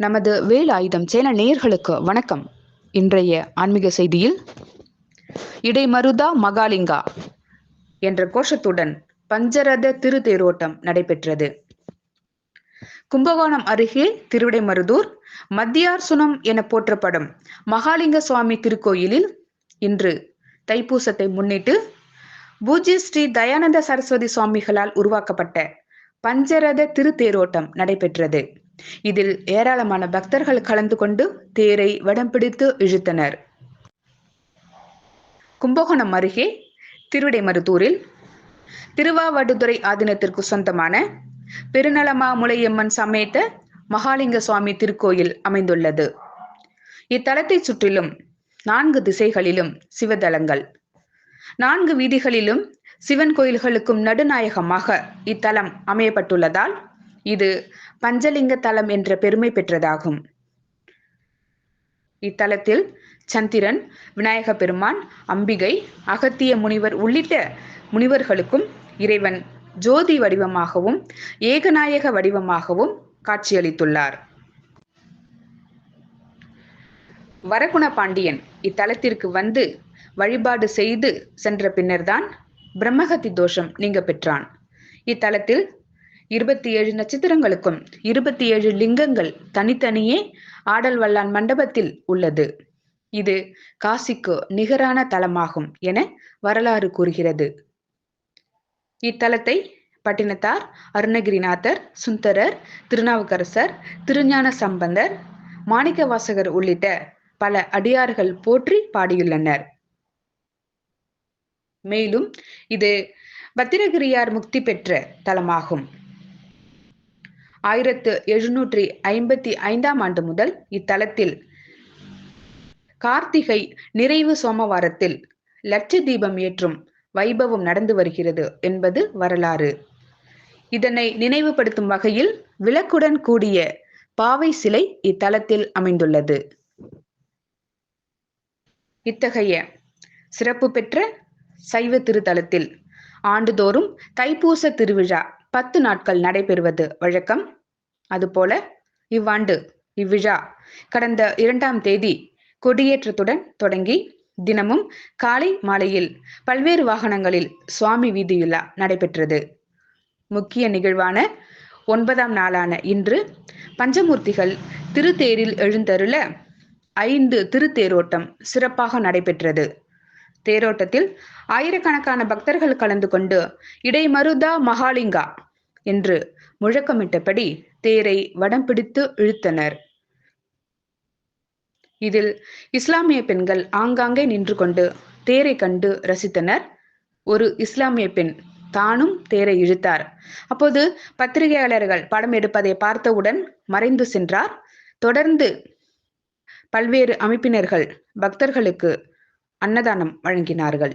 நமது வேலாயுதம் சேன நேர்களுக்கு வணக்கம். இன்றைய ஆன்மீக செய்தியில் இடைமருதா மகாலிங்கா என்ற கோஷத்துடன் பஞ்சரத திருத்தேரோட்டம் நடைபெற்றது. கும்பகோணம் அருகே திருவிடைமருதூர் மத்தியார்சுனம் என போற்றப்படும் மகாலிங்க சுவாமி திருக்கோயிலில் இன்று தைப்பூசத்தை முன்னிட்டு பூஜ்ய ஸ்ரீ தயானந்த சரஸ்வதி சுவாமிகளால் உருவாக்கப்பட்ட பஞ்சரத திருத்தேரோட்டம் நடைபெற்றது. இதில் ஏராளமான பக்தர்கள் கலந்து கொண்டு தேரை வடம் பிடித்து இழுத்தனர். கும்பகோணம் அருகே திருவிடைமருதூரில் திருவாவடுதுறை ஆதீனத்திற்கு சொந்தமான பெருநலமா முளையம்மன் சமேத மகாலிங்க சுவாமி திருக்கோயில் அமைந்துள்ளது. இத்தலத்தை சுற்றிலும் நான்கு திசைகளிலும் சிவதலங்கள். நான்கு வீதிகளிலும் சிவன் கோயில்களுக்கும் நடுநாயகமாக இத்தலம் அமையப்பட்டுள்ளதால் இது பஞ்சலிங்க தலம் என்ற பெருமை பெற்றதாகும். இத்தலத்தில் சந்திரன் விநாயக பெருமான் அம்பிகை அகத்திய முனிவர் உள்ளிட்ட முனிவர்களுக்கும் இறைவன் ஜோதி வடிவமாகவும் ஏகநாயக வடிவமாகவும் காட்சியளித்துள்ளார். வரகுண பாண்டியன் இத்தலத்திற்கு வந்து வழிபாடு செய்து சென்ற பின்னர்தான் பிரம்மகத்தி தோஷம் நீங்க பெற்றான். இத்தலத்தில் இருபத்தி ஏழு நட்சத்திரங்களுக்கும் இருபத்தி ஏழு லிங்கங்கள் தனித்தனியே ஆடல் வல்லான் மண்டபத்தில் உள்ளது. இது காசிக்கு நிகரான தலமாகும் என வரலாறு கூறுகிறது. இத்தலத்தை பட்டினத்தார் அருணகிரிநாதர் சுந்தரர் திருநாவுக்கரசர் திருஞான சம்பந்தர் மாணிக்கவாசகர் உள்ளிட்ட பல அடியார்கள் போற்றி பாடியுள்ளனர். மேலும் இது பத்திரகிரியார் முக்தி பெற்ற தலமாகும். ஆயிரத்து எழுநூற்றி ஐம்பத்தி ஐந்தாம் ஆண்டு முதல் இத்தலத்தில். கார்த்திகை நிறைவு சோமவாரத்தில் லட்ச தீபம் ஏற்றும் வைபவம் நடந்து வருகிறது என்பது வரலாறு. இதனை நினைவுபடுத்தும் வகையில் விளக்குடன் கூடிய பாவை சிலை இத்தலத்தில் அமைந்துள்ளது. இத்தகைய சிறப்பு பெற்ற சைவ திருத்தலத்தில் ஆண்டுதோறும் தைப்பூச திருவிழா பத்து நாட்கள் நடைபெறுவது வழக்கம். அதுபோல இவ்வாண்டு இவ்விழா கடந்த இரண்டாம் தேதி கொடியேற்றத்துடன் தொடங்கி தினமும் காலை மாலையில் பல்வேறு வாகனங்களில் சுவாமி வீதியுலா நடைபெற்றது. முக்கிய நிகழ்வான ஒன்பதாம் நாளான இன்று பஞ்சமூர்த்திகள் திருத்தேரில் எழுந்தருள ஐந்து திருத்தேரோட்டம் சிறப்பாக நடைபெற்றது. தேரோட்டத்தில் ஆயிரக்கணக்கான பக்தர்கள் கலந்து கொண்டு இடைமருதா மகாலிங்கா என்று முழக்கமிட்டபடி தேரை வடம் பிடித்து இழுத்தனர். இதில் இஸ்லாமிய பெண்கள் ஆங்காங்கே நின்று கொண்டு தேரை கண்டு ரசித்தனர். ஒரு இஸ்லாமிய பெண் தானும் தேரை இழுத்தார். அப்போது பத்திரிகையாளர்கள் படம் எடுப்பதை பார்த்தவுடன் மறைந்து சென்றார். தொடர்ந்து பல்வேறு அமைப்பினர்கள் பக்தர்களுக்கு அன்னதானம் வழங்கினார்கள்.